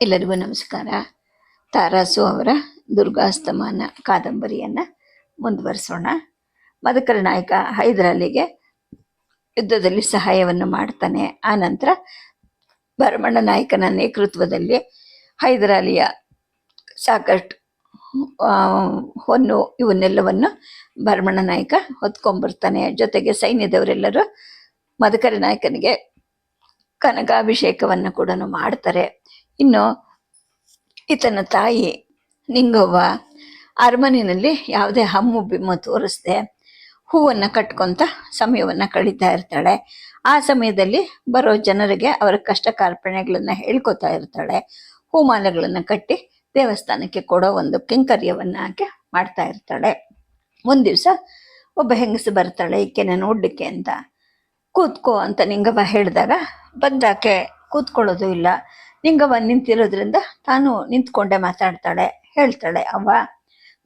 ಎಲ್ಲರಿಗೂ ನಮಸ್ಕಾರ. ತಾರಾಸು ಅವರ ದುರ್ಗಾಸ್ತಮಾನ ಕಾದಂಬರಿಯನ್ನು ಮುಂದುವರಿಸೋಣ. ಮದಕರ ನಾಯಕ ಹೈದರಾಲಿಗೆ ಯುದ್ಧದಲ್ಲಿ ಸಹಾಯವನ್ನು ಮಾಡ್ತಾನೆ. ಆ ನಂತರ ಭರಮಣ್ಣ ನಾಯಕನ ನೇತೃತ್ವದಲ್ಲಿ ಹೈದರಾಲಿಯ ಸಾಕಷ್ಟು ಹೊನ್ನು ಇವನ್ನೆಲ್ಲವನ್ನು ಭರಮಣ್ಣ ನಾಯಕ ಹೊತ್ಕೊಂಡ್ಬರ್ತಾನೆ. ಜೊತೆಗೆ ಸೈನ್ಯದವರೆಲ್ಲರೂ ಮದಕರ ನಾಯಕನಿಗೆ ಕನಕಾಭಿಷೇಕವನ್ನು ಕೂಡ ಮಾಡ್ತಾರೆ. ಇನ್ನು ಈತನ ತಾಯಿ ನಿಂಗವ್ವ ಅರಮನೆಯಲ್ಲಿ ಯಾವುದೇ ಹಮ್ಮು ಬಿಮ್ಮು ತೋರಿಸ್ದೆ ಹೂವನ್ನು ಕಟ್ಕೊಂತ ಸಮಯವನ್ನು ಕಳೀತಾ ಇರ್ತಾಳೆ. ಆ ಸಮಯದಲ್ಲಿ ಬರೋ ಜನರಿಗೆ ಅವರ ಕಷ್ಟ ಕಾರ್ಪಣ್ಯಗಳನ್ನು ಹೇಳ್ಕೊತಾ ಇರ್ತಾಳೆ. ಹೂಮಾಲೆಗಳನ್ನು ಕಟ್ಟಿ ದೇವಸ್ಥಾನಕ್ಕೆ ಕೊಡೋ ಒಂದು ಕಿಂಕರ್ಯವನ್ನು ಆಕೆ ಮಾಡ್ತಾ ಇರ್ತಾಳೆ. ಒಂದು ದಿವಸ ಒಬ್ಬ ಹೆಂಗಸು ಬರ್ತಾಳೆ, ಈಕೆನ ನೋಡಲಿಕ್ಕೆ ಅಂತ. ಕೂತ್ಕೋ ಅಂತ ನಿಂಗವ್ವ ಹೇಳಿದಾಗ ಬಂದಾಕೆ ಕೂತ್ಕೊಳ್ಳೋದು ಇಲ್ಲ. ನಿಂಗವ್ವ ನಿಂತಿರೋದ್ರಿಂದ ತಾನು ನಿಂತ್ಕೊಂಡೆ ಮಾತಾಡ್ತಾಳೆ, ಹೇಳ್ತಾಳೆ, ಅವ್ವ,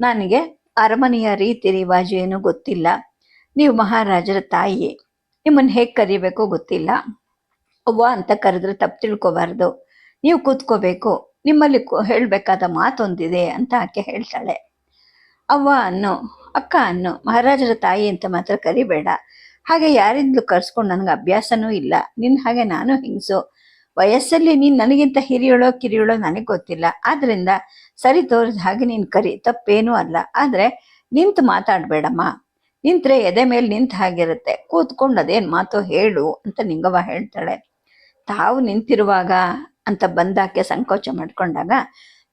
ನನಗೆ ಅರಮನೆಯ ರೀತಿ ರಿವಾಜು ಏನೂ ಗೊತ್ತಿಲ್ಲ. ನೀವು ಮಹಾರಾಜರ ತಾಯಿ ನಿಮ್ಮನ್ನು ಹೇಗೆ ಕರಿಬೇಕೋ ಗೊತ್ತಿಲ್ಲ. ಅವ್ವ ಅಂತ ಕರೆದ್ರೆ ತಪ್ಪು ತಿಳ್ಕೋಬಾರ್ದು. ನೀವು ಕೂತ್ಕೋಬೇಕು. ನಿಮ್ಮಲ್ಲಿ ಹೇಳಬೇಕಾದ ಮಾತೊಂದಿದೆ ಅಂತ ಆಕೆ ಹೇಳ್ತಾಳೆ. ಅವ್ವ ಅನ್ನು, ಅಕ್ಕ ಅನ್ನು, ಮಹಾರಾಜರ ತಾಯಿ ಅಂತ ಮಾತ್ರ ಕರಿಬೇಡ. ಹಾಗೆ ಯಾರಿಂದಲೂ ಕರ್ಸ್ಕೊಂಡು ನನಗೆ ಅಭ್ಯಾಸನೂ ಇಲ್ಲ. ನಿನ್ನ ಹಾಗೆ ನಾನು ಹಿಂಗ್ಸು. ವಯಸ್ಸಲ್ಲಿ ನೀನ್ ನನಗಿಂತ ಹಿರಿಯೋಳೋ ಕಿರಿಯೋಳೋ ನನಗೆ ಗೊತ್ತಿಲ್ಲ. ಆದ್ರಿಂದ ಸರಿ ತೋರಿದ ಹಾಗೆ ನೀನು ಕರಿ, ತಪ್ಪೇನೂ ಅಲ್ಲ. ಆದ್ರೆ ನಿಂತು ಮಾತಾಡಬೇಡಮ್ಮ. ನಿಂತ್ರೆ ಎದೆ ಮೇಲೆ ನಿಂತ ಹಾಗಿರುತ್ತೆ. ಕೂತ್ಕೊಂಡು ಅದೇನ್ ಮಾತು ಹೇಳು ಅಂತ ನಿಂಗವ್ವ ಹೇಳ್ತಾಳೆ. ತಾವು ನಿಂತಿರುವಾಗ ಅಂತ ಬಂದಾಕೆ ಸಂಕೋಚ ಮಾಡ್ಕೊಂಡಾಗ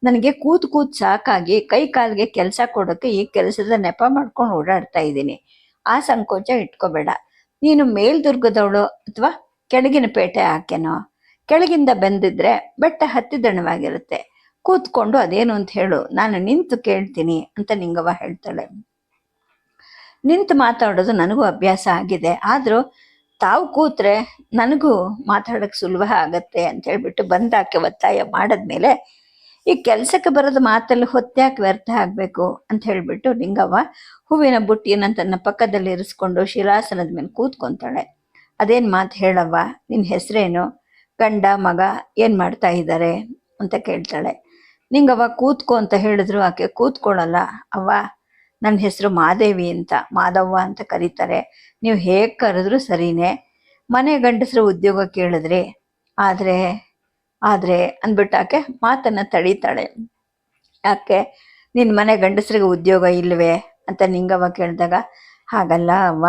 ನನಗೆ ಕೂತ್ ಕೂತ್ ಸಾಕಾಗಿ ಕೈ ಕಾಲಿಗೆ ಕೆಲಸ ಕೊಡೋಕೆ ಈ ಕೆಲಸದ ನೆಪ ಮಾಡ್ಕೊಂಡು ಓಡಾಡ್ತಾ ಇದ್ದೀನಿ. ಆ ಸಂಕೋಚ ಇಟ್ಕೋಬೇಡ. ನೀನು ಮೇಲ್ದುರ್ಗದವಳು ಅಥವಾ ಕೆಳಗಿನ ಪೇಟೆ ಆಕೆನೋ? ಕೆಳಗಿಂದ ಬಂದಿದ್ರೆ ಬೆಟ್ಟ ಹತ್ತಿದಣವಾಗಿರುತ್ತೆ. ಕೂತ್ಕೊಂಡು ಅದೇನು ಅಂತ ಹೇಳು. ನಾನು ನಿಂತು ಕೇಳ್ತೀನಿ ಅಂತ ನಿಂಗವ್ವ ಹೇಳ್ತಾಳೆ. ನಿಂತು ಮಾತಾಡೋದು ನನಗೂ ಅಭ್ಯಾಸ ಆಗಿದೆ. ಆದರೂ ತಾವು ಕೂತ್ರೆ ನನಗೂ ಮಾತಾಡೋಕ್ಕೆ ಸುಲಭ ಆಗತ್ತೆ ಅಂತ ಹೇಳ್ಬಿಟ್ಟು ಬಂದಾಕೆ ಒತ್ತಾಯ ಮಾಡಿದ್ಮೇಲೆ ಈ ಕೆಲಸಕ್ಕೆ ಬರೋದು ಮಾತಲ್ಲಿ ಹೊತ್ತಾಕೆ ವ್ಯರ್ಥ ಆಗಬೇಕು ಅಂತ ಹೇಳ್ಬಿಟ್ಟು ನಿಂಗವ್ವ ಹೂವಿನ ಬುಟ್ಟಿಯನ್ನು ತನ್ನ ಪಕ್ಕದಲ್ಲಿ ಇರಿಸ್ಕೊಂಡು ಶಿಲಾಸನದ ಮೇಲೆ ಕೂತ್ಕೊಂತಾಳೆ. ಅದೇನು ಮಾತು ಹೇಳವ್ವ? ನಿನ್ನ ಹೆಸರೇನು? ಗಂಡ ಮಗ ಏನು ಮಾಡ್ತಾ ಇದ್ದಾರೆ ಅಂತ ಕೇಳ್ತಾಳೆ. ನಿಂಗವ್ವ ಕೂತ್ಕೋ ಅಂತ ಹೇಳಿದ್ರು, ಆಕೆ ಕೂತ್ಕೊಳ್ಳಲ್ಲ ಅವ್ವ ನನ್ನ ಹೆಸರು ಮಾದೇವಿ ಅಂತ, ಮಾದವ್ವ ಅಂತ ಕರೀತಾರೆ. ನೀವು ಹೇಗೆ ಕರೆದ್ರೂ ಸರಿನೇ. ಮನೆ ಗಂಡಸರು ಉದ್ಯೋಗ ಕೇಳಿದ್ರಿ, ಆದರೆ ಆದರೆ ಅಂದ್ಬಿಟ್ಟು ಆಕೆ ಮಾತನ್ನು ತಡೀತಾಳೆ. ಯಾಕೆ ನಿನ್ನ ಮನೆ ಗಂಡಸರಿಗೆ ಉದ್ಯೋಗ ಇಲ್ಲವೇ ಅಂತ ನಿಂಗವ್ವ ಕೇಳಿದಾಗ, ಹಾಗಲ್ಲ ಅವ್ವ,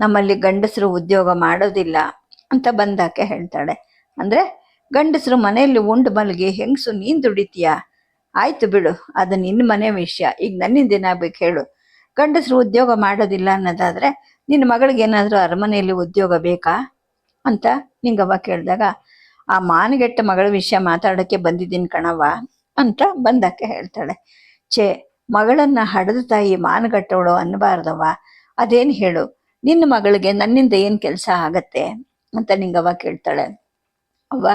ನಮ್ಮಲ್ಲಿ ಗಂಡಸರು ಉದ್ಯೋಗ ಮಾಡೋದಿಲ್ಲ ಅಂತ ಬಂದಾಕೆ ಹೇಳ್ತಾಳೆ. ಅಂದರೆ ಗಂಡಸರು ಮನೆಯಲ್ಲಿ ಉಂಡು ಮಲಗಿ, ಹೆಂಗಸು, ನೀನು ದುಡಿತೀಯಾ? ಆಯ್ತು ಬಿಡು, ಅದು ನಿನ್ನ ಮನೆ ವಿಷಯ. ಈಗ ನನ್ನಿಂದ ಏನಾಗ್ಬೇಕು ಹೇಳು. ಗಂಡಸರು ಉದ್ಯೋಗ ಮಾಡೋದಿಲ್ಲ ಅನ್ನೋದಾದರೆ ನಿನ್ನ ಮಗಳಿಗೆ ಏನಾದರೂ ಅರಮನೆಯಲ್ಲಿ ಉದ್ಯೋಗ ಬೇಕಾ? ಅಂತ ನಿಂಗವ್ವ ಕೇಳಿದಾಗ, ಆ ಮಾನಗೆಟ್ಟ ಮಗಳ ವಿಷಯ ಮಾತಾಡೋಕ್ಕೆ ಬಂದಿದ್ದೀನಿ ಕಣವ್ವ ಅಂತ ಬಂದಕ್ಕೆ ಹೇಳ್ತಾಳೆ. ಛೇ, ಮಗಳನ್ನ ಹಡದ ತಾಯಿ ಮಾನಗಟ್ಟವಳು ಅನ್ನಬಾರ್ದವ್ವ. ಅದೇನು ಹೇಳು? ನಿನ್ನ ಮಗಳಿಗೆ ನನ್ನಿಂದ ಏನು ಕೆಲಸ ಆಗತ್ತೆ? ಅಂತ ನಿಂಗವ್ವ ಕೇಳ್ತಾಳೆ. ಅವ್ವ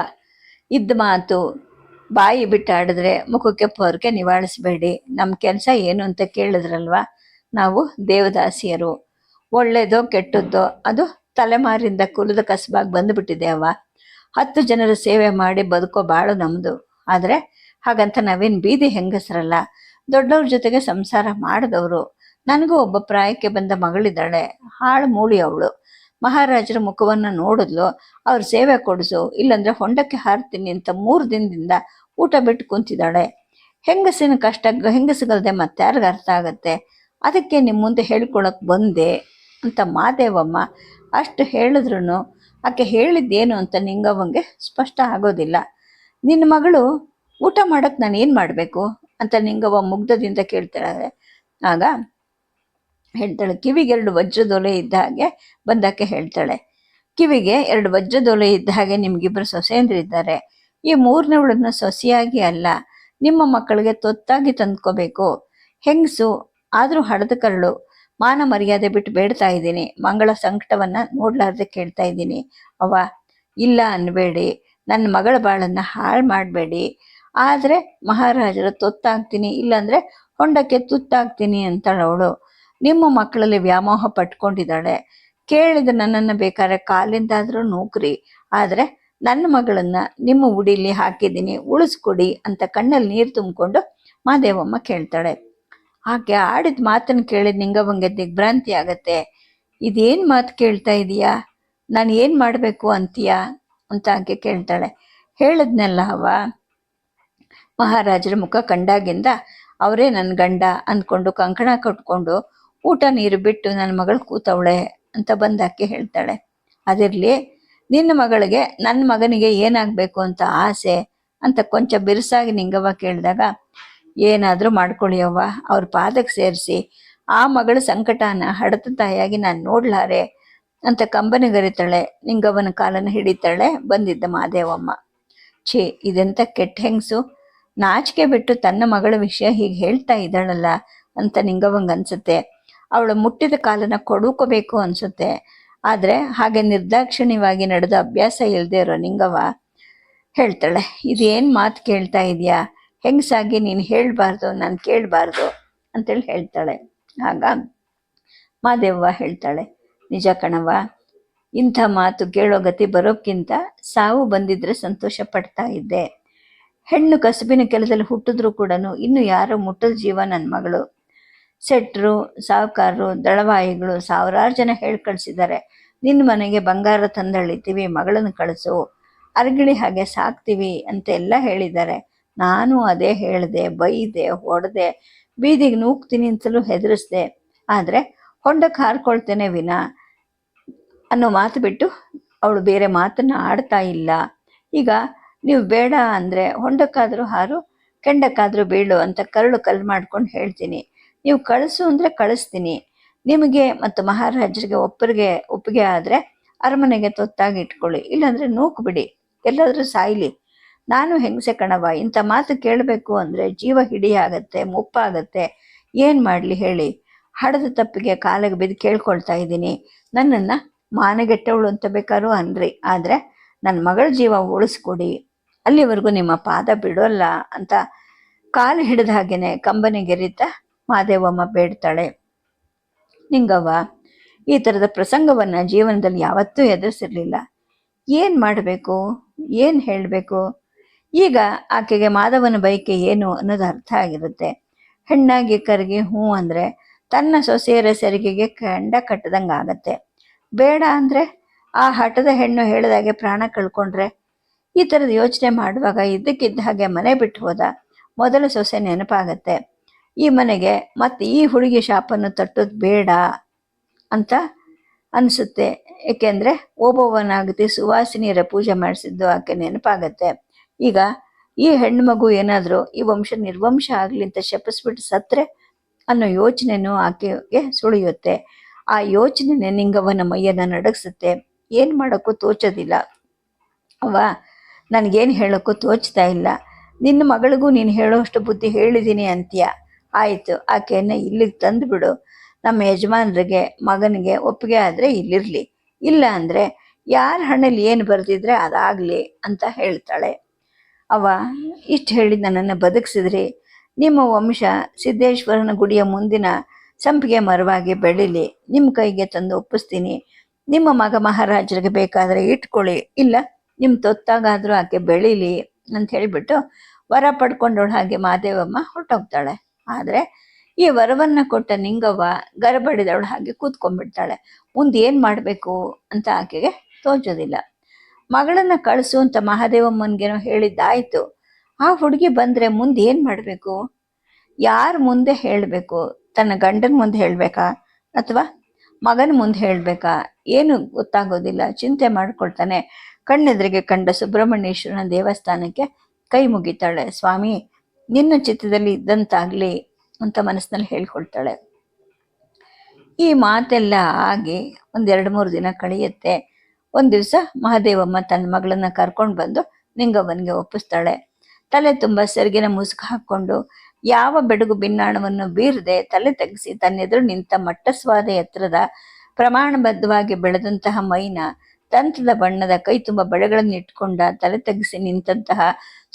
ಇದ್ದ ಮಾತು ಬಾಯಿ ಬಿಟ್ಟಾಡಿದ್ರೆ ಮುಖಕ್ಕೆ ಪೋರ್ಕೆ ನಿವಾಳಿಸ್ಬೇಡಿ. ನಮ್ಮ ಕೆಲಸ ಏನು ಅಂತ ಕೇಳಿದ್ರಲ್ವಾ? ನಾವು ದೇವದಾಸಿಯರು. ಒಳ್ಳೆಯದೋ ಕೆಟ್ಟದ್ದೋ ಅದು ತಲೆಮಾರಿಂದ ಕುಲದ ಕಸಬಾಗಿ ಬಂದುಬಿಟ್ಟಿದೆ ಅವ. ಹತ್ತು ಜನರ ಸೇವೆ ಮಾಡಿ ಬದುಕೋ ಬಾಳು ನಮ್ಮದು ಆದರೆ ಹಾಗಂತ ನಾವೇನು ಬೀದಿ ಹೆಂಗಸರಲ್ಲ. ದೊಡ್ಡವ್ರ ಜೊತೆಗೆ ಸಂಸಾರ ಮಾಡಿದವರು. ನನಗೂ ಒಬ್ಬ ಪ್ರಾಯಕ್ಕೆ ಬಂದ ಮಗಳಿದ್ದಾಳೆ. ಹಾಳು ಮೂಳಿ ಅವಳು. ಮಹಾರಾಜರ ಮುಖವನ್ನು ನೋಡಿದ್ಲು. ಅವ್ರ ಸೇವೆ ಕೊಡಿಸು, ಇಲ್ಲಾಂದ್ರೆ ಹೊಂಡಕ್ಕೆ ಹಾರ್ತೀನಿ ಅಂತ ಮೂರು ದಿನದಿಂದ ಊಟ ಬಿಟ್ಟು ಕುಂತಿದ್ದಾಳೆ. ಹೆಂಗಸಿನ ಕಷ್ಟ ಹೆಂಗಸಗಲ್ದೆ ಯಾರಿಗೆ ಅರ್ಥ ಆಗತ್ತೆ? ಅದಕ್ಕೆ ನಿಮ್ಮ ಮುಂದೆ ಹೇಳ್ಕೊಳಕ್ ಬಂದೆ ಅಂತ ಮಾದೇವಮ್ಮ ಅಷ್ಟು ಹೇಳಿದ್ರು ಆಕೆ ಹೇಳಿದ್ದೇನು ಅಂತ ನಿಂಗವಂಗೆ ಸ್ಪಷ್ಟ ಆಗೋದಿಲ್ಲ. ನಿನ್ನ ಮಗಳು ಊಟ ಮಾಡಕ್ಕೆ ನಾನು ಏನು ಮಾಡಬೇಕು? ಅಂತ ನಿಂಗವ್ವ ಮುಗ್ಧದಿಂದ ಕೇಳ್ತಾಳೆ ಆಗ ಹೇಳ್ತಾಳೆ, ಕಿವಿಗೆ ಎರಡು ವಜ್ರದೊಲೆ ಇದ್ದ ಹಾಗೆ ಬಂದಕ್ಕೆ ಹೇಳ್ತಾಳೆ. ಕಿವಿಗೆ ಎರಡು ವಜ್ರದೊಲೆ ಇದ್ದ ಹಾಗೆ ನಿಮ್ಗಿಬ್ರು ಸೊಸೆಯಂದ್ರಿದ್ದಾರೆ ಈ ಮೂರನೇವಳನ್ನ ಸೊಸೆಯಾಗಿ ಅಲ್ಲ, ನಿಮ್ಮ ಮಕ್ಕಳಿಗೆ ತೊತ್ತಾಗಿ ತಂದ್ಕೋಬೇಕು. ಹೆಂಗಸು, ಆದರೂ ಹಡದ ಕರಳು, ಮಾನ ಮರ್ಯಾದೆ ಬಿಟ್ಟು ಬೇಡ್ತಾ ಇದ್ದೀನಿ. ಮಂಗಳ ಸಂಕಟವನ್ನ ನೋಡ್ಲಾರ್ದೆ ಕೇಳ್ತಾ ಇದ್ದೀನಿ. ಅವ ಇಲ್ಲ ಅನ್ಬೇಡಿ. ನನ್ನ ಮಗಳ ಬಾಳನ್ನ ಹಾಳು ಮಾಡಬೇಡಿ. ಆದರೆ ಮಹಾರಾಜರ ತೊತ್ತಾಗ್ತೀನಿ, ಇಲ್ಲಾಂದ್ರೆ ಹೊಂಡಕ್ಕೆ ತುತ್ತಾಗ್ತೀನಿ ಅಂತಾಳೆ ಅವಳು. ನಿಮ್ಮ ಮಕ್ಕಳಲ್ಲಿ ವ್ಯಾಮೋಹ ಪಟ್ಕೊಂಡಿದ್ದಾಳೆ. ಕೇಳಿದ ನನ್ನನ್ನು ಬೇಕಾದ್ರೆ ಕಾಲಿಂದಾದರೂ ನೂಕ್ರಿ. ಆದರೆ ನನ್ನ ಮಗಳನ್ನ ನಿಮ್ಮ ಉಡಿಲಿ ಹಾಕಿದ್ದೀನಿ, ಉಳಿಸ್ಕೊಡಿ ಅಂತ ಕಣ್ಣಲ್ಲಿ ನೀರು ತುಂಬಿಕೊಂಡು ಮಾದೇವಮ್ಮ ಕೇಳ್ತಾಳೆ. ಆಕೆ ಆಡಿದ ಮಾತನ್ನು ಕೇಳಿದ ನಿಂಗವಂಗೆ ದಿಗ್ಭ್ರಾಂತಿ ಆಗತ್ತೆ. ಇದೇನು ಮಾತು ಕೇಳ್ತಾ ಇದೀಯಾ? ನಾನು ಏನು ಮಾಡಬೇಕು ಅಂತೀಯಾ? ಅಂತ ಆಕೆ ಕೇಳ್ತಾಳೆ. ಹೇಳಿದ್ನಲ್ಲ ಅವ? ಮಹಾರಾಜರ ಮುಖ ಕಂಡಾಗಿಂದ ಅವರೇ ನನ್ನ ಗಂಡ ಅಂದ್ಕೊಂಡು ಕಂಕಣ ಕಟ್ಕೊಂಡು ಊಟ ನೀರು ಬಿಟ್ಟು ನನ್ನ ಮಗಳು ಕೂತವಳೆ ಅಂತ ಬಂದಾಕೆ ಹೇಳ್ತಾಳೆ. ಅದಿರಲಿ, ನಿನ್ನ ಮಗಳಿಗೆ ನನ್ನ ಮಗನಿಗೆ ಏನಾಗಬೇಕು ಅಂತ ಆಸೆ ಅಂತ ಕೊಂಚ ಬಿರುಸಾಗಿ ನಿಂಗವ್ವ ಕೇಳಿದಾಗ, ಏನಾದರೂ ಮಾಡ್ಕೊಳ್ಳಿಯವ್ವ ಅವ್ರ ಪಾದಕ್ಕೆ ಸೇರಿಸಿ, ಆ ಮಗಳ ಸಂಕಟನ ಹಡತ ತಾಯಿಯಾಗಿ ನಾನು ನೋಡ್ಲಾರೆ ಅಂತ ಕಂಬನಿಗರಿತಾಳೆ ನಿಂಗವ್ವನ ಕಾಲನ್ನು ಹಿಡಿತಾಳೆ ಬಂದಿದ್ದ ಮಾದೇವಮ್ಮ. ಛೇ, ಇದೆಂತ ಕೆಟ್ಟ ಹೆಂಗಸು. ನಾಚಿಕೆ ಬಿಟ್ಟು ತನ್ನ ಮಗಳ ವಿಷಯ ಹೀಗೆ ಹೇಳ್ತಾ ಇದ್ದಾಳಲ್ಲ ಅಂತ ನಿಂಗವಂಗ ಅನ್ಸುತ್ತೆ. ಅವಳು ಮುಟ್ಟಿದ ಕಾಲನ್ನ ಕೊಡುಕೋಬೇಕು ಅನ್ಸುತ್ತೆ. ಆದರೆ ಹಾಗೆ ನಿರ್ದಾಕ್ಷಿಣ್ಯವಾಗಿ ನಡೆದ ಅಭ್ಯಾಸ ಇಲ್ಲದೆ ಇರೋ ನಿಂಗವ್ವ ಹೇಳ್ತಾಳೆ, ಇದೇನು ಮಾತು ಕೇಳ್ತಾ ಇದೆಯಾ? ಹೆಂಗಸಾಗಿ ನೀನು ಹೇಳಬಾರ್ದು, ನಾನು ಕೇಳಬಾರ್ದು ಅಂತೇಳಿ ಹೇಳ್ತಾಳೆ. ಆಗ ಮಾದೇವ್ವ ಹೇಳ್ತಾಳೆ, ನಿಜ ಕಣವ್ವ, ಇಂಥ ಮಾತು ಕೇಳೋ ಗತಿ ಬರೋಕ್ಕಿಂತ ಸಾವು ಬಂದಿದ್ರೆ ಸಂತೋಷ ಪಡ್ತಾ ಇದ್ದೆ. ಹೆಣ್ಣು ಕಸುಬಿನ ಕೆಲಸದಲ್ಲಿ ಹುಟ್ಟಿದ್ರು ಕೂಡ ಇನ್ನು ಯಾರೋ ಮುಟ್ಟದ ಜೀವ ನನ್ನ ಮಗಳು. ಸೆಟ್ರು ಸಾಹುಕಾರರು, ದಳವಾಯಿಗಳು ಸಾವಿರಾರು ಜನ ಹೇಳಿ ಕಳಿಸಿದ್ದಾರೆ. ನಿನ್ನ ಮನೆಗೆ ಬಂಗಾರ ತಂದಳಿತೀವಿ ಮಗಳನ್ನು ಕಳಿಸು. ಅರಗಿಳಿ ಹಾಗೆ ಸಾಕ್ತೀವಿ ಅಂತ ಎಲ್ಲ ಹೇಳಿದ್ದಾರೆ. ನಾನು ಅದೇ ಹೇಳಿದೆ, ಬೈದೆ, ಹೊಡೆದೆ, ಬೀದಿಗೆ ನೂಗ್ತೀನಿ ಅಂತಲೂ ಹೆದರಿಸ್ದೆ. ಆದರೆ ಹೊಂಡಕ್ಕೆ ಹಾರ್ಕೊಳ್ತೇನೆ ವಿನ ಅನ್ನೋ ಮಾತು ಬಿಟ್ಟು ಅವಳು ಬೇರೆ ಮಾತನ್ನು ಆಡ್ತಾ ಇಲ್ಲ. ಈಗ ನೀವು ಬೇಡ ಅಂದರೆ ಹೊಂಡಕ್ಕಾದರೂ ಹಾರು, ಕೆಂಡಕ್ಕಾದರೂ ಬೀಳು ಅಂತ ಕರಳು ಕಲ್ಲು ಮಾಡ್ಕೊಂಡು ಹೇಳ್ತೀನಿ. ನೀವು ಕಳಿಸು ಅಂದರೆ ಕಳಿಸ್ತೀನಿ. ನಿಮಗೆ ಮತ್ತು ಮಹಾರಾಜರಿಗೆ ಒಬ್ಬರಿಗೆ ಒಪ್ಪಿಗೆ ಆದರೆ ಅರಮನೆಗೆ ತೊತ್ತಾಗಿ ಇಟ್ಕೊಳ್ಳಿ. ಇಲ್ಲಾಂದರೆ ನೂಕು ಬಿಡಿ. ಎಲ್ಲಾದರೂ ಸಾಯ್ಲಿ. ನಾನು ಹೆಂಗಸೆ ಕಣವ ಇಂಥ ಮಾತು ಕೇಳಬೇಕು ಅಂದರೆ ಜೀವ ಹಿಡಿಯಾಗತ್ತೆ, ಮುಪ್ಪಾಗತ್ತೆ. ಏನು ಮಾಡಲಿ ಹೇಳಿ. ಹಡದ ತಪ್ಪಿಗೆ ಕಾಲಿಗೆ ಬಿದ್ದು ಕೇಳ್ಕೊಳ್ತಾ ಇದ್ದೀನಿ. ನನ್ನನ್ನು ಮಾನಗೆಟ್ಟವಳು ಅಂತ ಬೇಕಾದ್ರೂ ಅನ್ರಿ. ಆದರೆ ನನ್ನ ಮಗಳ ಜೀವ ಉಳಿಸ್ಕೊಡಿ. ಅಲ್ಲಿವರೆಗೂ ನಿಮ್ಮ ಪಾದ ಬಿಡೋಲ್ಲ ಅಂತ ಕಾಲು ಹಿಡಿದ ಹಾಗೇನೆ ಕಂಬನಿಗೆರಿತ ಮಾದೇವಮ್ಮ ಬೇಡ್ತಾಳೆ. ನಿಂಗವ್ವ, ಈ ಥರದ ಪ್ರಸಂಗವನ್ನು ಜೀವನದಲ್ಲಿ ಯಾವತ್ತೂ ಎದುರಿಸಿರ್ಲಿಲ್ಲ. ಏನು ಮಾಡಬೇಕು? ಏನು ಹೇಳಬೇಕು? ಈಗ ಆಕೆಗೆ ಮಾಧವನ ಬಯಕೆ ಏನು ಅನ್ನೋದು ಅರ್ಥ ಆಗಿರುತ್ತೆ. ಹೆಣ್ಣಾಗಿ ಕರಗಿ ಹ್ಞೂ ಅಂದರೆ ತನ್ನ ಸೊಸೆಯರ ಸೆರಿಗೆಗೆ ಕಂಡ ಕಟ್ಟದಂಗೆ ಆಗತ್ತೆ. ಬೇಡ ಅಂದರೆ ಆ ಹಠದ ಹೆಣ್ಣು ಹೇಳಿದಾಗೆ ಪ್ರಾಣ ಕಳ್ಕೊಂಡ್ರೆ ಈ ಥರದ ಯೋಚನೆ ಮಾಡುವಾಗ ಇದ್ದಕ್ಕಿದ್ದ ಹಾಗೆ ಮನೆ ಬಿಟ್ಟು ಹೋದ ಮೊದಲ ಸೊಸೆ ನೆನಪಾಗತ್ತೆ. ಈ ಮನೆಗೆ ಮತ್ತೆ ಈ ಹುಡುಗಿ ಶಾಪನ್ನು ತಟ್ಟೋದು ಬೇಡ ಅಂತ ಅನಿಸುತ್ತೆ. ಏಕೆಂದರೆ ಓಬವ್ವನಾಗತಿ ಸುವಾಸಿನಿಯರ ಪೂಜೆ ಮಾಡಿಸಿದ್ದು ಆಕೆ ನೆನಪಾಗತ್ತೆ. ಈಗ ಈ ಹೆಣ್ಣು ಮಗು ಏನಾದರೂ ಈ ವಂಶ ನಿರ್ವಂಶ ಆಗಲಿ ಅಂತ ಶಪಿಸ್ಬಿಟ್ಟು ಸತ್ರೆ ಅನ್ನೋ ಯೋಚನೆನೂ ಆಕೆಗೆ ಸುಳಿಯುತ್ತೆ. ಆ ಯೋಚನೆ ನಿಂಗವನ ಮೈಯನ್ನು ನಡಗಿಸುತ್ತೆ. ಏನು ಮಾಡೋಕ್ಕೂ ತೋಚೋದಿಲ್ಲ. ಅವ್ವ, ನನಗೇನು ಹೇಳೋಕ್ಕೂ ತೋಚ್ತಾ ಇಲ್ಲ. ನಿನ್ನ ಮಗಳಿಗೂ ನೀನು ಹೇಳೋಷ್ಟು ಬುದ್ಧಿ ಹೇಳಿದ್ದೀನಿ ಅಂತೀಯ? ಆಯಿತು, ಆಕೆಯನ್ನು ಇಲ್ಲಿಗೆ ತಂದುಬಿಡು ನಮ್ಮ ಯಜಮಾನರಿಗೆ, ಮಗನಿಗೆ ಒಪ್ಪಿಗೆ ಆದರೆ ಇಲ್ಲಿರಲಿ. ಇಲ್ಲ ಅಂದರೆ ಯಾರ ಹಣ್ಣಲ್ಲಿ ಏನು ಬರೆದಿದ್ರೆ ಅದಾಗಲಿ ಅಂತ ಹೇಳ್ತಾಳೆ. ಅವ ಇಷ್ಟು ಹೇಳಿ ನನ್ನನ್ನು ಬದುಕಿಸಿದ್ರಿ. ನಿಮ್ಮ ವಂಶ ಸಿದ್ದೇಶ್ವರನ ಗುಡಿಯ ಮುಂದಿನ ಸಂಪಿಗೆ ಮರವಾಗಿ ಬೆಳೀಲಿ. ನಿಮ್ಮ ಕೈಗೆ ತಂದು ಒಪ್ಪಿಸ್ತೀನಿ. ನಿಮ್ಮ ಮಗ ಮಹಾರಾಜರಿಗೆ ಬೇಕಾದರೆ ಇಟ್ಕೊಳ್ಳಿ. ಇಲ್ಲ ನಿಮ್ಮ ತೊತ್ತಾಗಾದರೂ ಆಕೆ ಬೆಳೀಲಿ ಅಂತ ಹೇಳಿಬಿಟ್ಟು ವರ ಪಡ್ಕೊಂಡವಳು ಹಾಗೆ ಮಾದೇವಮ್ಮ ಹೊರಟೋಗ್ತಾಳೆ. ಆದರೆ ಈ ವರವನ್ನು ಕೊಟ್ಟ ನಿಂಗವ್ವ ಗರಬಡಿದವಳು ಹಾಗೆ ಕೂತ್ಕೊಂಡ್ಬಿಡ್ತಾಳೆ. ಮುಂದೆ ಏನು ಮಾಡಬೇಕು ಅಂತ ಆಕೆಗೆ ತೋಚೋದಿಲ್ಲ. ಮಗಳನ್ನ ಕಳಿಸು ಅಂತ ಮಹಾದೇವಮ್ಮನಿಗೇನೋ ಹೇಳಿದ್ದಾಯಿತು. ಆ ಹುಡುಗಿ ಬಂದರೆ ಮುಂದೆ ಏನು ಮಾಡಬೇಕು? ಯಾರ ಮುಂದೆ ಹೇಳಬೇಕು? ತನ್ನ ಗಂಡನ ಮುಂದೆ ಹೇಳಬೇಕಾ? ಅಥವಾ ಮಗನ ಮುಂದೆ ಹೇಳಬೇಕಾ? ಏನು ಗೊತ್ತಾಗೋದಿಲ್ಲ. ಚಿಂತೆ ಮಾಡಿಕೊಳ್ತಾನೆ. ಕಣ್ಣೆದುರಿಗೆ ಕಂಡ ಸುಬ್ರಹ್ಮಣ್ಯೇಶ್ವರನ ದೇವಸ್ಥಾನಕ್ಕೆ ಕೈ ಮುಗಿತಾಳೆ. ಸ್ವಾಮಿ ನಿನ್ನ ಚಿತ್ತದಲ್ಲಿ ಇದ್ದಂತಾಗ್ಲಿ ಅಂತ ಮನಸ್ಸಿನಲ್ಲಿ ಹೇಳ್ಕೊಳ್ತಾಳೆ. ಈ ಮಾತೆಲ್ಲ ಆಗಿ ಒಂದೆರಡು ಮೂರು ದಿನ ಕಳೆಯುತ್ತೆ. ಒಂದು ದಿವಸ ಮಹಾದೇವಮ್ಮ ತನ್ನ ಮಗಳನ್ನ ಕರ್ಕೊಂಡು ಬಂದು ನಿಂಗವ್ವನಿಗೆ ಒಪ್ಪಿಸ್ತಾಳೆ. ತಲೆ ತುಂಬ ಸೆರಗಿನ ಮುಸುಕು ಹಾಕ್ಕೊಂಡು ಯಾವ ಬೆಡಗು ಬಿನ್ನಾಣವನ್ನು ಬೀರದೆ ತಲೆ ತೆಗೆಸಿ ತನ್ನೆದುರು ನಿಂತ ಮಟ್ಟಸ್ವಾದ ಎತ್ತರದ ಪ್ರಮಾಣಬದ್ಧವಾಗಿ ಬೆಳೆದಂತಹ ಮೈನ ದಂತದ ಬಣ್ಣದ ಕೈ ತುಂಬ ಬಳೆಗಳನ್ನು ಇಟ್ಕೊಂಡ ತಲೆ ತಗ್ಗಿಸಿ ನಿಂತಹ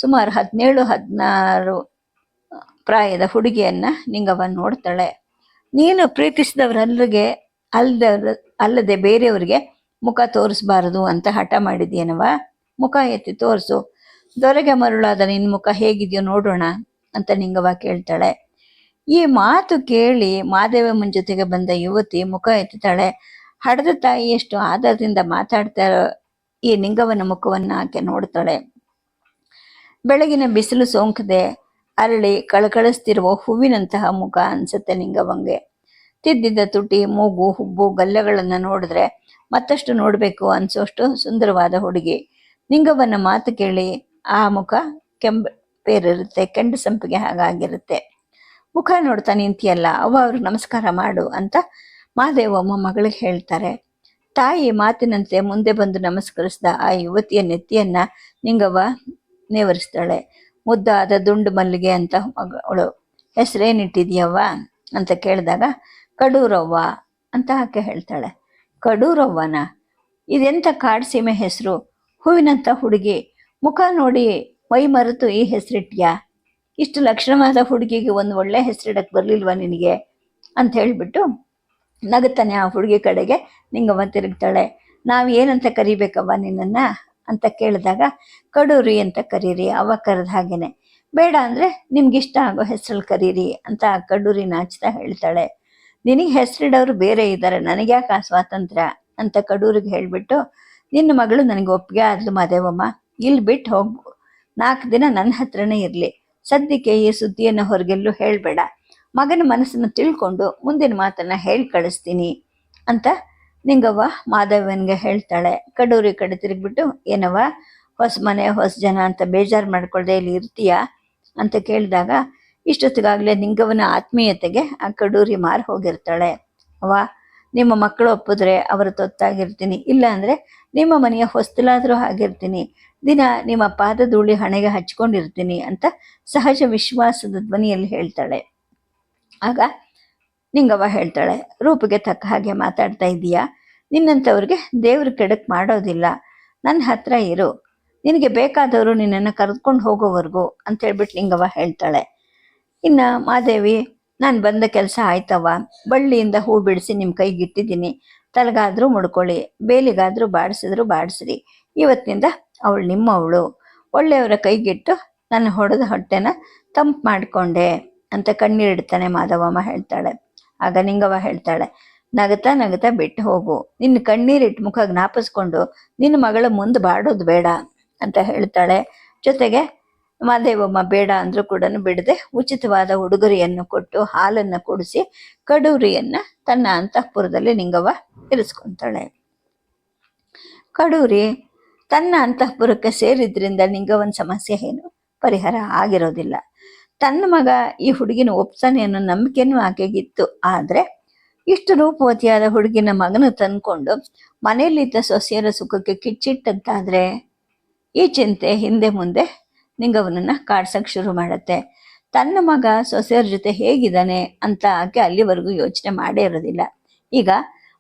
ಸುಮಾರು ಹದಿನೇಳು, ಹದಿನಾರು ಪ್ರಾಯದ ಹುಡುಗಿಯನ್ನ ನಿಂಗವ ನೋಡ್ತಾಳೆ. ನೀನು ಪ್ರೀತಿಸಿದವರಲ್ಲಿಗೆ ಅಲ್ಲದ ಅಲ್ಲದೆ ಬೇರೆಯವರಿಗೆ ಮುಖ ತೋರಿಸ್ಬಾರದು ಅಂತ ಹಠ ಮಾಡಿದ್ಯೇನವ ಮುಖ ಎತ್ತಿ ತೋರಿಸು. ದೊರೆಗೆ ಮರುಳಾದ ನಿನ್ನ ಮುಖ ಹೇಗಿದೆಯೋ ನೋಡೋಣ ಅಂತ ನಿಂಗವ್ವ ಕೇಳ್ತಾಳೆ. ಈ ಮಾತು ಕೇಳಿ ಮಾದೇವಮ್ಮನ ಜೊತೆಗೆ ಬಂದ ಯುವತಿ ಮುಖ ಎತ್ತುತ್ತಾಳೆ ಹಡದ ತಾಯಿ ಎಷ್ಟು ಆದರದಿಂದ ಮಾತಾಡ್ತಾ ಈ ನಿಂಗವನ ಮುಖವನ್ನ ಆಕೆ ನೋಡ್ತಾಳೆ. ಬೆಳಗಿನ ಬಿಸಿಲು ಸೋಂಕದೆ, ಅರಳಿ ಕಳಕಳಿಸ್ತಿರುವ ಹೂವಿನಂತಹ ಮುಖ ಅನ್ಸುತ್ತೆ ನಿಂಗವಂಗೆ. ತಿದ್ದಿದ್ದ ತುಟಿ, ಮೂಗು, ಹುಬ್ಬು, ಗಲ್ಲೆಗಳನ್ನ ನೋಡಿದ್ರೆ ಮತ್ತಷ್ಟು ನೋಡ್ಬೇಕು ಅನ್ಸೋಷ್ಟು ಸುಂದರವಾದ ಹುಡುಗಿ. ನಿಂಗವನ ಮಾತು ಕೇಳಿ ಆ ಮುಖ ಕೆಂಬ ಪೇರಿರುತ್ತೆ ಕೆಂಡು ಸಂಪಿಗೆ ಹಾಗಾಗಿರುತ್ತೆ. ಮುಖ ನೋಡ್ತಾ ನಿಂತಿಯಲ್ಲ, ಅವ್ವ ಅವ್ರಿಗೆ ನಮಸ್ಕಾರ ಮಾಡು ಅಂತ ಮಾದೇವಮ್ಮ ಮಗಳಿಗೆ ಹೇಳ್ತಾರೆ, ತಾಯಿ ಮಾತಿನಂತೆ ಮುಂದೆ ಬಂದು ನಮಸ್ಕರಿಸಿದ ಆ ಯುವತಿಯ ನೆತ್ತಿಯನ್ನ ನಿಂಗವ್ವ ನೇವರಿಸ್ತಾಳೆ. ಮುದ್ದಾದ ದುಂಡು ಮಲ್ಲಿಗೆ ಅಂತ ಅವಳು, ಹೆಸರೇನಿಟ್ಟಿದ್ಯವ್ವ? ಅಂತ ಕೇಳಿದಾಗ, ಕಡೂರವ್ವ ಅಂತ ಆಕೆ ಹೇಳ್ತಾಳೆ. ಕಡೂರವ್ವನ? ಇದೆಂಥ ಕಾಡು ಸೀಮೆ ಹೆಸರು? ಹೂವಿನಂಥ ಹುಡುಗಿ? ಮುಖ ನೋಡಿ ಮೈ ಮರೆತು ಈ ಹೆಸರಿಟ್ಯಾ? ಇಷ್ಟು ಲಕ್ಷಣವಾದ ಹುಡುಗಿಗೆ ಒಂದು ಒಳ್ಳೆ ಹೆಸರಿಡಕ್ಕೆ ಬರಲಿಲ್ವ ನಿನಗೆ? ಅಂತ ಹೇಳಿಬಿಟ್ಟು ನಗುತ್ತಾನೆ ಆ ಹುಡುಗಿ ಕಡೆಗೆ. ನಿಂಗವ್ವ ತಿರುಗ್ತಾಳೆ. ನಾವು ಏನಂತ ಕರಿಬೇಕವ್ವ ನಿನ್ನನ್ನ? ಅಂತ ಕೇಳಿದಾಗ, ಕಡೂರಿ ಅಂತ ಕರೀರಿ ಅವ ಕರೆದ ಹಾಗೇನೆ. ಬೇಡ ಅಂದರೆ ನಿಮ್ಗೆ ಇಷ್ಟ ಆಗೋ ಹೆಸರಲ್ಲಿ ಕರೀರಿ ಅಂತ ಕಡೂರಿ ನಾಚ್ತಾ ಹೇಳ್ತಾಳೆ. ನಿನಗೆ ಹೆಸರಿಡೋರು ಬೇರೆ ಇದ್ದಾರೆ ನನಗ್ಯಾಕೆ ಆ ಸ್ವಾತಂತ್ರ್ಯ? ಅಂತ ಕಡೂರಿಗೆ ಹೇಳಿಬಿಟ್ಟು, ನಿನ್ನ ಮಗಳು ನನಗೆ ಒಪ್ಪಿಗೆ ಆದ್ಲು ಮಾದೇವಮ್ಮ. ಇಲ್ಲಿ ಬಿಟ್ಟು ಹೋಗು ನಾಲ್ಕು ದಿನ ನನ್ನ ಹತ್ರನೇ ಇರಲಿ. ಸದ್ಯಕ್ಕೆ ಈ ಸುದ್ದಿಯನ್ನು ಹೊರಗೆಲ್ಲೂ ಹೇಳಬೇಡ. ಮಗನ ಮನಸ್ಸನ್ನು ತಿಳ್ಕೊಂಡು ಮುಂದಿನ ಮಾತನ್ನ ಹೇಳಿ ಕಳಿಸ್ತೀನಿ ಅಂತ ನಿಂಗವ್ವ ಮಾಧವನ್ಗೆ ಹೇಳ್ತಾಳೆ. ಕಡೂರಿ ಕಡೆ ತಿರುಗಿಬಿಟ್ಟು, ಏನವ್ವ, ಹೊಸ ಮನೆ, ಹೊಸ ಜನ ಅಂತ ಬೇಜಾರು ಮಾಡ್ಕೊಳ್ದೆ ಇಲ್ಲಿ ಇರ್ತೀಯಾ ಅಂತ ಕೇಳಿದಾಗ, ಇಷ್ಟೊತ್ತಿಗಾಗಲೇ ನಿಂಗವನ ಆತ್ಮೀಯತೆಗೆ ಆ ಕಡೂರಿ ಮಾರು ಹೋಗಿರ್ತಾಳೆ. ಅವ್ವ, ನಿಮ್ಮ ಮಕ್ಕಳು ಒಪ್ಪಿದ್ರೆ ಅವರ ತೊತ್ತಾಗಿರ್ತೀನಿ. ಇಲ್ಲ ಅಂದರೆ ನಿಮ್ಮ ಮನೆಯ ಹೊಸ್ತಲಾದರೂ ಆಗಿರ್ತೀನಿ ದಿನ ನಿಮ್ಮ ಪಾದಧೂಳಿ ಹಣೆಗೆ ಹಚ್ಕೊಂಡಿರ್ತೀನಿ ಅಂತ ಸಹಜ ವಿಶ್ವಾಸದ ಧ್ವನಿಯಲ್ಲಿ ಹೇಳ್ತಾಳೆ. ಆಗ ನಿಂಗವ್ವ ಹೇಳ್ತಾಳೆ, ರೂಪಿಗೆ ತಕ್ಕ ಹಾಗೆ ಮಾತಾಡ್ತಾ ಇದ್ದೀಯಾ ನಿನ್ನಂಥವ್ರಿಗೆ ದೇವ್ರ ಕೆಡಕ್ ಮಾಡೋದಿಲ್ಲ. ನನ್ನ ಹತ್ರ ಇರು. ನಿನಗೆ ಬೇಕಾದವರು ನಿನ್ನನ್ನು ಕರೆದುಕೊಂಡು ಹೋಗೋವರೆಗೂ ಅಂತ ಹೇಳ್ಬಿಟ್ಟು ನಿಂಗವ್ವ ಹೇಳ್ತಾಳೆ. ಇನ್ನು ಮಾದೇವಿ, ನಾನು ಬಂದ ಕೆಲಸ ಆಯ್ತವ್ವ. ಬಳ್ಳಿಯಿಂದ ಹೂ ಬಿಡಿಸಿ ನಿಮ್ಮ ಕೈಗೆ ಇಟ್ಟಿದ್ದೀನಿ ತಲೆಗಾದ್ರೂ ಮುಡ್ಕೊಳ್ಳಿ. ಬೇಲಿಗಾದರೂ ಬಾಡಿಸಿದ್ರು ಬಾಡಿಸ್ರಿ. ಇವತ್ತಿನಿಂದ ಅವಳು ನಿಮ್ಮವಳು. ಒಳ್ಳೆಯವರ ಕೈಗಿಟ್ಟು ನಾನು ಹೊಡೆದ ಹೊಟ್ಟೆನ ತಂಪು ಮಾಡಿಕೊಂಡೆ. ಅಂತ ಕಣ್ಣೀರಿಡ್ತಾನೆ ಮಾಧವಮ್ಮ ಹೇಳ್ತಾಳೆ. ಆಗ ನಿಂಗವ್ವ ಹೇಳ್ತಾಳೆ, ನಗತಾ ನಗತಾ ಬಿಟ್ಟು ಹೋಗು. ನಿನ್ನ ಕಣ್ಣೀರಿಟ್ಟು ಮುಖ ಜ್ಞಾಪಿಸ್ಕೊಂಡು ನಿನ್ನ ಮಗಳ ಮುಂದೆ ಬಾಡೋದು ಬೇಡ ಅಂತ ಹೇಳ್ತಾಳೆ. ಜೊತೆಗೆ ಮಾದೇವಮ್ಮ ಬೇಡ ಅಂದ್ರೂ ಕೂಡ ಬಿಡದೆ ಉಚಿತವಾದ ಉಡುಗೊರೆಯನ್ನು ಕೊಟ್ಟು ಹಾಲನ್ನು ಕುಡಿಸಿ ಕಡೂರಿಯನ್ನು ತನ್ನ ಅಂತಃಪುರದಲ್ಲಿ ನಿಂಗವ್ವ ಇರಿಸ್ಕೊತಾಳೆ. ಕಡೂರಿ ತನ್ನ ಅಂತಃಪುರಕ್ಕೆ ಸೇರಿದ್ರಿಂದ ನಿಂಗವನ್ ಸಮಸ್ಯೆ ಏನು? ಪರಿಹಾರ ಆಗಿರೋದಿಲ್ಲ. ತನ್ನ ಮಗ ಈ ಹುಡುಗಿನ ಒಪ್ತಾನೆ ಅನ್ನೋ ನಂಬಿಕೆನೂ ಆಕೆಗಿತ್ತು ಆದ್ರೆ ಇಷ್ಟು ರೂಪವತಿಯಾದ ಹುಡುಗಿನ ಮಗನ ತಂದ್ಕೊಂಡು ಮನೆಯಲ್ಲಿದ್ದ ಸೊಸೆಯರ ಸುಖಕ್ಕೆ ಕಿಚ್ಚಿಟ್ಟಂತಾದರೆ ಈ ಚಿಂತೆ ಹಿಂದೆ ಮುಂದೆ ನಿಂಗವನನ್ನ ಕಾಡ್ಸಕ್ ಶುರು ಮಾಡತ್ತೆ. ತನ್ನ ಮಗ ಸೊಸೆಯರ ಜೊತೆ ಹೇಗಿದ್ದಾನೆ ಅಂತ ಆಕೆ ಅಲ್ಲಿವರೆಗೂ ಯೋಚನೆ ಮಾಡೇ ಇರೋದಿಲ್ಲ. ಈಗ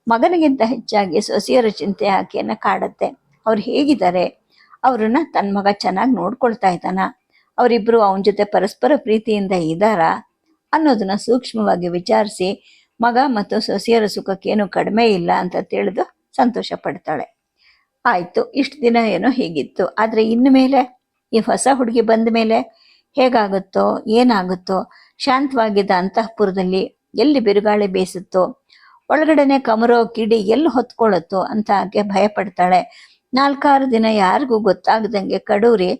ಮಗನಿಗಿಂತ ಹೆಚ್ಚಾಗಿ ಸೊಸೆಯರ ಚಿಂತೆ ಆಕೆಯನ್ನು ಕಾಡತ್ತೆ. ಅವ್ರು ಹೇಗಿದ್ದಾರೆ? ಅವ್ರನ್ನ ತನ್ನ ಮಗ ಚೆನ್ನಾಗಿ ನೋಡ್ಕೊಳ್ತಾ ಇದ್ದಾನ? ಅವರಿಬ್ರು ಅವನ ಜೊತೆ ಪರಸ್ಪರ ಪ್ರೀತಿಯಿಂದ ಇದ್ದಾರಾ ಅನ್ನೋದನ್ನ ಸೂಕ್ಷ್ಮವಾಗಿ ವಿಚಾರಿಸಿ ಮಗ ಮತ್ತು ಸೊಸೆಯರ ಸುಖಕ್ಕೇನು ಕಡಿಮೆ ಇಲ್ಲ ಅಂತ ತಿಳಿದು ಸಂತೋಷ ಪಡ್ತಾಳೆ. ಆಯ್ತು, ಇಷ್ಟು ದಿನ ಏನೋ ಹೀಗಿತ್ತು. ಆದ್ರೆ ಇನ್ನು ಮೇಲೆ? ಈ ಹೊಸ ಹುಡುಗಿ ಬಂದ ಮೇಲೆ ಹೇಗಾಗುತ್ತೋ, ಏನಾಗುತ್ತೋ, ಶಾಂತವಾಗಿದ್ದ ಅಂತಃಪುರದಲ್ಲಿ ಎಲ್ಲಿ ಬಿರುಗಾಳಿ ಬೇಸುತ್ತೋ, ಒಳಗಡೆನೆ ಕಮರೋ ಕಿಡಿ ಎಲ್ಲಿ ಹೊತ್ಕೊಳ್ಳುತ್ತೋ ಅಂತ ಆಕೆ ಭಯಪಡ್ತಾಳೆ. ನಾಲ್ಕಾರು ದಿನ ಯಾರಿಗೂ ಗೊತ್ತಾಗದಂಗೆ ಕಡೂರಿ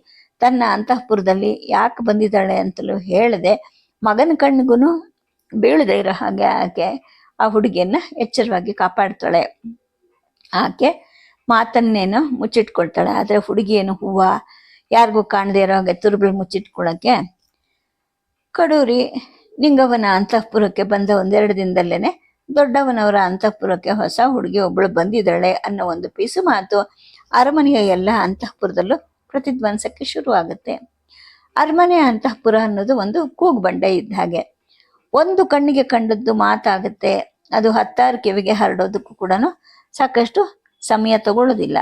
ತನ್ನ ಅಂತಃಪುರದಲ್ಲಿ ಯಾಕೆ ಬಂದಿದ್ದಾಳೆ ಅಂತಲೂ ಹೇಳದೆ, ಮಗನ ಕಣ್ಣಿಗೂ ಬೀಳದೆ ಇರೋ ಹಾಗೆ ಆಕೆ ಆ ಹುಡುಗಿಯನ್ನ ಎಚ್ಚರವಾಗಿ ಕಾಪಾಡ್ತಾಳೆ. ಆಕೆ ಮಾತನ್ನೇನು ಮುಚ್ಚಿಟ್ಕೊಳ್ತಾಳೆ, ಆದರೆ ಹುಡುಗಿಯೇನು ಹೂವು ಯಾರಿಗೂ ಕಾಣದೇ ಇರೋ ಹಾಗೆ ತುರುಬಳು ಮುಚ್ಚಿಟ್ಕೊಳ್ಳೋಕ್ಕೆ ಕಡೂರಿ ನಿಂಗವನ ಅಂತಃಪುರಕ್ಕೆ ಬಂದ ಒಂದೆರಡು ದಿನದಲ್ಲೇನೆ ದೊಡ್ಡವನವರ ಅಂತಃಪುರಕ್ಕೆ ಹೊಸ ಹುಡುಗಿ ಒಬ್ಬಳು ಬಂದಿದ್ದಾಳೆ ಅನ್ನೋ ಒಂದು ಪೀಸು ಮಾತು ಅರಮನೆಯ ಎಲ್ಲ ಅಂತಃಪುರದಲ್ಲೂ ಪ್ರತಿಧ್ವನಿಸಕ್ಕೆ ಶುರುವಾಗುತ್ತೆ. ಅರಮನೆ ಅಂತಃಪುರ ಅನ್ನೋದು ಒಂದು ಕೂಗು ಬಂಡೆ ಇದ್ದ ಹಾಗೆ. ಒಂದು ಕಣ್ಣಿಗೆ ಕಂಡದ್ದು ಮಾತಾಗುತ್ತೆ. ಅದು ಹತ್ತಾರು ಕಿವಿಗೆ ಹರಡೋದಕ್ಕೂ ಕೂಡ ಸಾಕಷ್ಟು ಸಮಯ ತಗೊಳ್ಳೋದಿಲ್ಲ.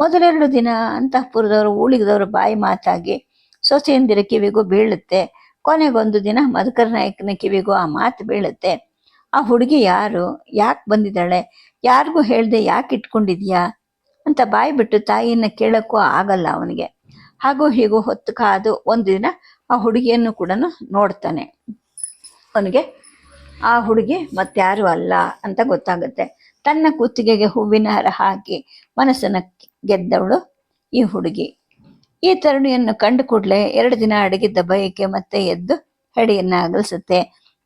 ಮೊದಲೆರಡು ದಿನ ಅಂತಃಪುರದವರು, ಊಳಿಗದವರು ಬಾಯಿ ಮಾತಾಗಿ ಸೊಸೆಯಂದಿರ ಕಿವಿಗೂ ಬೀಳುತ್ತೆ. ಕೊನೆಗೊಂದು ದಿನ ಮಧುಕರ ನಾಯಕನ ಕಿವಿಗೂ ಆ ಮಾತು ಬೀಳುತ್ತೆ. ಆ ಹುಡುಗಿ ಯಾರು? ಯಾಕೆ ಬಂದಿದ್ದಾಳೆ? ಯಾರಿಗೂ ಹೇಳ್ದೆ ಯಾಕೆ ಇಟ್ಕೊಂಡಿದ್ಯಾ? ಅಂತ ಬಾಯಿ ಬಿಟ್ಟು ತಾಯಿಯನ್ನ ಕೇಳಕ್ಕೂ ಆಗಲ್ಲ ಅವನಿಗೆ. ಹಾಗೂ ಹೀಗೂ ಹೊತ್ತು ಕಾದು ಒಂದು ದಿನ ಆ ಹುಡುಗಿಯನ್ನು ಕೂಡ ನೋಡ್ತಾನೆ. ಅವನಿಗೆ, ಆ ಹುಡುಗಿ ಮತ್ತಾರು ಅಲ್ಲ ಅಂತ ಗೊತ್ತಾಗುತ್ತೆ. ತನ್ನ ಕುತ್ತಿಗೆಗೆ ಹೂವಿನ ಹಾರ ಹಾಕಿ ಮನಸ್ಸನ್ನು ಗೆದ್ದವಳು ಈ ಹುಡುಗಿ. ಈ ತರುಣಿಯನ್ನು ಕಂಡು ಕೂಡಲೇ ಎರಡು ದಿನ ಅಡಗಿದ್ದ ಬಯಕೆ ಮತ್ತೆ ಎದ್ದು ಹೆಡೆಯನ್ನು ಅಗಲಿಸುತ್ತೆ.